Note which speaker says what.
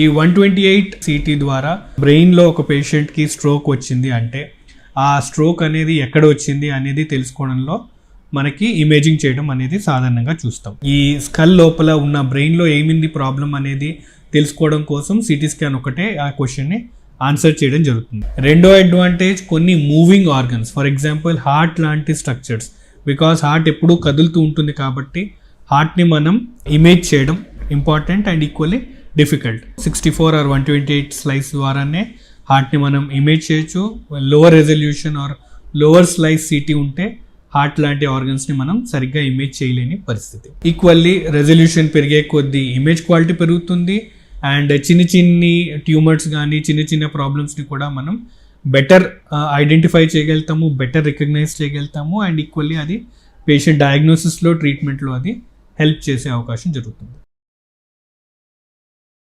Speaker 1: ఈ one twenty eight city ద్వారా బ్రెయిన్లో ఒక పేషెంట్కి స్ట్రోక్ వచ్చింది అంటే ఆ స్ట్రోక్ అనేది ఎక్కడ వచ్చింది అనేది తెలుసుకోవడంలో మనకి ఇమేజింగ్ చేయడం అనేది సాధారణంగా చూస్తాం. ఈ స్కల్ లోపల ఉన్న బ్రెయిన్లో ఏమింది ప్రాబ్లం అనేది తెలుసుకోవడం కోసం సిటీ స్కాన్ ఒకటే ఆ క్వశ్చన్ని ఆన్సర్ చేయడం జరుగుతుంది. రెండో అడ్వాంటేజ్ కొన్ని moving organs for example heart లాంటి స్ట్రక్చర్స్. బికాస్ హార్ట్ ఎప్పుడూ కదులుతూ ఉంటుంది కాబట్టి హార్ట్ని మనం ఇమేజ్ చేయడం important and equally difficult. Sixty four or one twenty eight slice ద్వారానే హార్ట్ని మనం ఇమేజ్ చేయొచ్చు. Lower resolution or lower slice city ఉంటే హార్ట్ లాంటి ఆర్గన్స్ని మనం సరిగ్గా ఇమేజ్ చేయలేని పరిస్థితి. ఈక్వల్లీ రెజల్యూషన్ పెరిగే కొద్దీ ఇమేజ్ క్వాలిటీ పెరుగుతుంది. అండ్ చిన్న చిన్ని ట్యూమర్స్ కానీ చిన్న చిన్న ప్రాబ్లమ్స్ని కూడా మనం బెటర్ ఐడెంటిఫై uh, చేయగలుగుతాము బెటర్ రికగ్నైజ్ చేయగలుగుతాము. అండ్ ఈక్వల్లీ అది పేషెంట్ డయాగ్నోసిస్లో ట్రీట్మెంట్లో అది హెల్ప్ చేసే అవకాశం జరుగుతుంది.